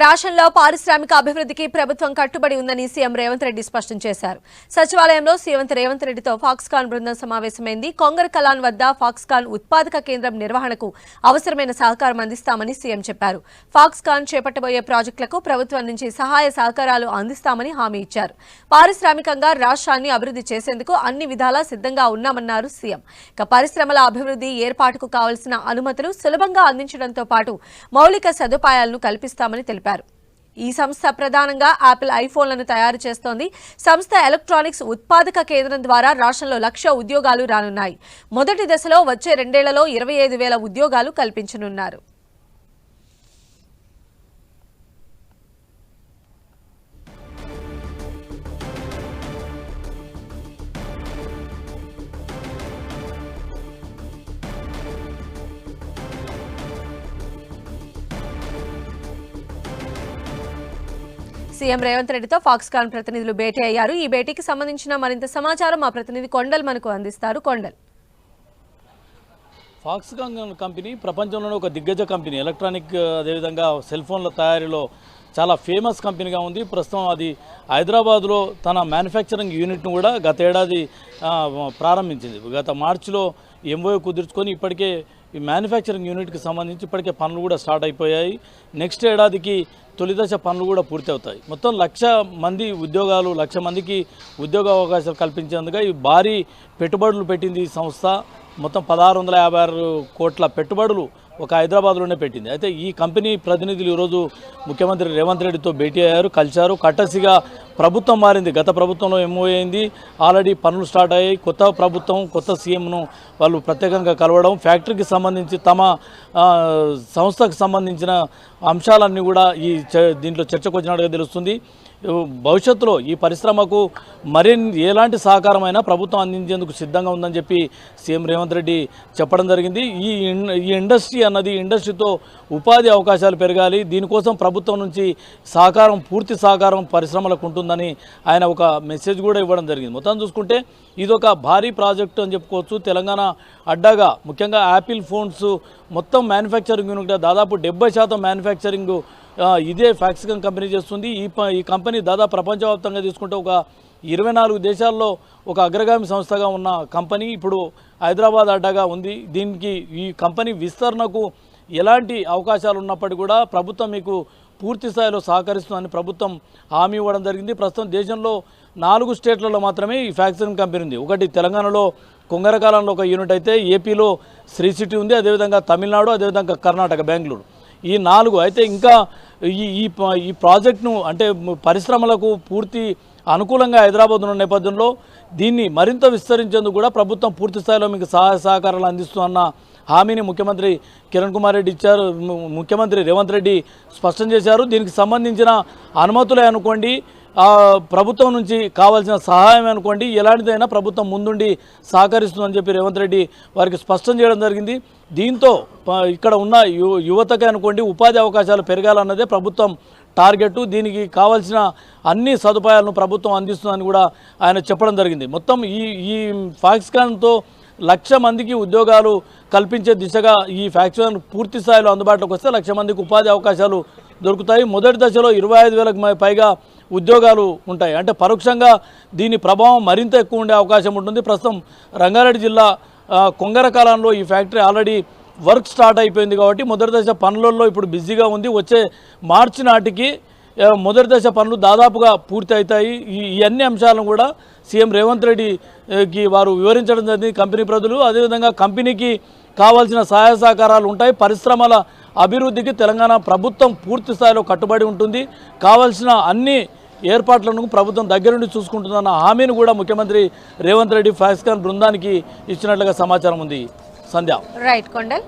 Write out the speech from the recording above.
రాష్ట్రంలో పారిశ్రామిక అభివృద్ధికి ప్రభుత్వం కట్టుబడి ఉందని సీఎం రేవంత్ రెడ్డి స్పష్టం చేశారు. సచివాలయంలో సీఎం రేవంత్ రెడ్డితో ఫాక్స్కాన్ బృందం సమావేశమైంది. కొంగర్ కలాన్ వద్ద ఫాక్స్కాన్ ఉత్పాదక కేంద్రం నిర్వహణకు అవసరమైన సహకారం అందిస్తామని సీఎం చెప్పారు. ఫాక్స్కాన్ చేపట్టబోయే ప్రాజెక్టులకు ప్రభుత్వం నుంచి సహాయ సహకారాలు అందిస్తామని హామీ ఇచ్చారు. పారిశ్రామికంగా రాష్ట్రాన్ని అభివృద్ధి చేసేందుకు అన్ని విధాలా సిద్ధంగా ఉన్నామన్నారు సీఎం. ఇక పరిశ్రమల అభివృద్ధి ఏర్పాటుకు కావలసిన అనుమతులు సులభంగా అందించడంతో పాటు మౌలిక సదుపాయాలను కల్పిస్తామని తెలిపారు. ఈ సంస్థ ప్రధానంగా ఆపిల్ ఐఫోన్లను తయారు చేస్తోంది. సంస్థ ఎలక్ట్రానిక్స్ ఉత్పాదక కేంద్రం ద్వారా రాష్ట్రంలో లక్ష ఉద్యోగాలు రానున్నాయి. మొదటి దశలో వచ్చే రెండేళ్ళలో ఇరవై ఐదు వేల ఉద్యోగాలు కల్పించనున్నారు. సీఎం రేవంత్ రెడ్డితో ఫాక్స్కాన్ ప్రతినిధులు భేటీ అయ్యారు. ఈ భేటీకి సంబంధించిన మరింత సమాచారం మా ప్రతినిధి కొండల్ మనకు అందిస్తారు. కొండల్. ఫాక్స్కాన్ కంపెనీ ప్రపంచంలోనే ఒక దిగ్గజ కంపెనీ. ఎలక్ట్రానిక్ అదేవిధంగా సెల్ ఫోన్ల తయారీలో చాలా ఫేమస్ కంపెనీగా ఉంది. ప్రస్తుతం అది హైదరాబాద్లో తన మ్యానుఫ్యాక్చరింగ్ యూనిట్ను కూడా గత ఏడాది ప్రారంభించింది. గత మార్చిలో ఎంఓఏ కుదుర్చుకొని ఇప్పటికే ఈ మ్యానుఫ్యాక్చరింగ్ యూనిట్కి సంబంధించి ఇప్పటికే పనులు కూడా స్టార్ట్ అయిపోయాయి. నెక్స్ట్ ఏడాదికి తొలిదశ పనులు కూడా పూర్తి అవుతాయి మొత్తం లక్ష మంది ఉద్యోగాలు లక్ష మందికి ఉద్యోగ అవకాశాలు కల్పించేందుకు ఈ భారీ పెట్టుబడులు పెట్టింది ఈ సంస్థ. మొత్తం పదహారు వందల యాభై ఆరు కోట్ల పెట్టుబడులు ఒక హైదరాబాద్లోనే పెట్టింది. అయితే ఈ కంపెనీ ప్రతినిధులు ఈరోజు ముఖ్యమంత్రి రేవంత్ రెడ్డితో భేటీ అయ్యారు కలిశారు. కట్టసిగా ప్రభుత్వం మారింది. గత ప్రభుత్వంలో ఎంఓ అయింది. ఆల్రెడీ పనులు స్టార్ట్ అయ్యాయి. కొత్త ప్రభుత్వం కొత్త సీఎంను వాళ్ళు ప్రత్యేకంగా కలవడం ఫ్యాక్టరీకి సంబంధించి తమ సంస్థకు సంబంధించిన అంశాలన్నీ కూడా ఈ దీంట్లో చర్చకు వచ్చినట్టుగా తెలుస్తుంది. భవిష్యత్తులో ఈ పరిశ్రమకు మరిన్ని ఎలాంటి సహకారమైనా ప్రభుత్వం అందించేందుకు సిద్ధంగా ఉందని చెప్పి సీఎం రేవంత్ రెడ్డి చెప్పడం జరిగింది. ఈ ఈ ఇండస్ట్రీ అన్నది ఇండస్ట్రీతో ఉపాధి అవకాశాలు పెరగాలి. దీనికోసం ప్రభుత్వం నుంచి సహకారం పూర్తి సహకారం పరిశ్రమలకు ఉంటుందని ఆయన ఒక మెసేజ్ కూడా ఇవ్వడం జరిగింది. మొత్తం చూసుకుంటే ఇది ఒక భారీ ప్రాజెక్టు అని చెప్పుకోవచ్చు. తెలంగాణ అడ్డాగా ముఖ్యంగా యాపిల్ ఫోన్స్ మొత్తం మ్యానుఫ్యాక్చరింగ్ యూనిట్ దాదాపు డెబ్బై శాతం మ్యానుఫ్యాక్చరింగ్ ఇదే ఫ్యాక్సికన్ కంపెనీ చేస్తుంది. ఈ ప- ఈ కంపెనీ దాదాపు ప్రపంచవ్యాప్తంగా తీసుకుంటే ఒక ఇరవై నాలుగు దేశాల్లో ఒక అగ్రగామి సంస్థగా ఉన్న కంపెనీ ఇప్పుడు హైదరాబాద్ అడ్డాగా ఉంది. దీనికి ఈ కంపెనీ విస్తరణకు ఎలాంటి అవకాశాలు ఉన్నప్పటికీ కూడా ప్రభుత్వం మీకు పూర్తి స్థాయిలో సహకరిస్తుందని ప్రభుత్వం హామీ ఇవ్వడం జరిగింది. ప్రస్తుతం దేశంలో నాలుగు స్టేట్లలో మాత్రమే ఈ ఫ్యాక్చరింగ్ కంపెనీ ఉంది. ఒకటి తెలంగాణలో కొంగరకాలంలో ఒక యూనిట్ అయితే ఏపీలో శ్రీ సిటీ ఉంది. అదేవిధంగా తమిళనాడు అదేవిధంగా కర్ణాటక బెంగళూరు. ఈ నాలుగు అయితే ఇంకా ఈ ఈ ఈ ప్రాజెక్ట్ను అంటే పరిశ్రమలకు పూర్తి అనుకూలంగా హైదరాబాద్ ఉన్న నేపథ్యంలో దీన్ని మరింత విస్తరించేందుకు కూడా ప్రభుత్వం పూర్తి స్థాయిలో మీకు సహాయ సహకారాలు అందిస్తున్న హామీని ముఖ్యమంత్రి కిరణ్ కుమార్ రెడ్డి ఇచ్చారు. ముఖ్యమంత్రి రేవంత్ రెడ్డి స్పష్టం చేశారు. దీనికి సంబంధించిన అనుమతులే అనుకోండి ప్రభుత్వం నుంచి కావాల్సిన సహాయం అనుకోండి ఎలాంటిదైనా ప్రభుత్వం ముందుండి సహకరిస్తుందని చెప్పి రేవంత్ రెడ్డి వారికి స్పష్టం చేయడం జరిగింది. దీంతో ఇక్కడ ఉన్న యు యువతకి అనుకోండి ఉపాధి అవకాశాలు పెరగాలన్నదే ప్రభుత్వం టార్గెట్ దీనికి కావాల్సిన అన్ని సదుపాయాలను ప్రభుత్వం అందిస్తుందని కూడా ఆయన చెప్పడం జరిగింది. మొత్తం ఈ ఈ ఫాక్స్కాన్తో లక్ష మందికి ఉద్యోగాలు కల్పించే దిశగా ఈ ఫ్యాక్టరీ పూర్తి స్థాయిలో అందుబాటులోకి వస్తే లక్ష మందికి ఉపాధి అవకాశాలు దొరుకుతాయి. మొదటి దశలో ఇరవై ఐదు వేలకు పైగా ఉద్యోగాలు ఉంటాయి. అంటే పరోక్షంగా దీని ప్రభావం మరింత ఎక్కువ ఉండే అవకాశం ఉంటుంది. ప్రస్తుతం రంగారెడ్డి జిల్లా కొంగరకాలంలో కొంగర కాలంలో ఈ ఫ్యాక్టరీ ఆల్రెడీ వర్క్ స్టార్ట్ అయిపోయింది కాబట్టి మొదటి దశ పనులలో ఇప్పుడు బిజీగా ఉంది. వచ్చే మార్చి నాటికి మొదటి దశ పనులు దాదాపుగా పూర్తి అవుతాయి ఈ అన్ని అంశాలను కూడా సీఎం రేవంత్ రెడ్డికి వారు వివరించడం జరిగింది కంపెనీ ప్రజలు. అదేవిధంగా కంపెనీకి కావాల్సిన సహాయ సహకారాలు ఉంటాయి. పరిశ్రమల అభివృద్ధికి తెలంగాణ ప్రభుత్వం పూర్తి స్థాయిలో కట్టుబడి ఉంటుంది. కావాల్సిన అన్ని ఏర్పాట్లను ప్రభుత్వం దగ్గరుండి చూసుకుంటుందన్న హామీని కూడా ముఖ్యమంత్రి రేవంత్ రెడ్డి ఫాక్స్కాన్ బృందానికి ఇచ్చినట్లుగా సమాచారం ఉంది. సంధ్య. రైట్ కొండల్.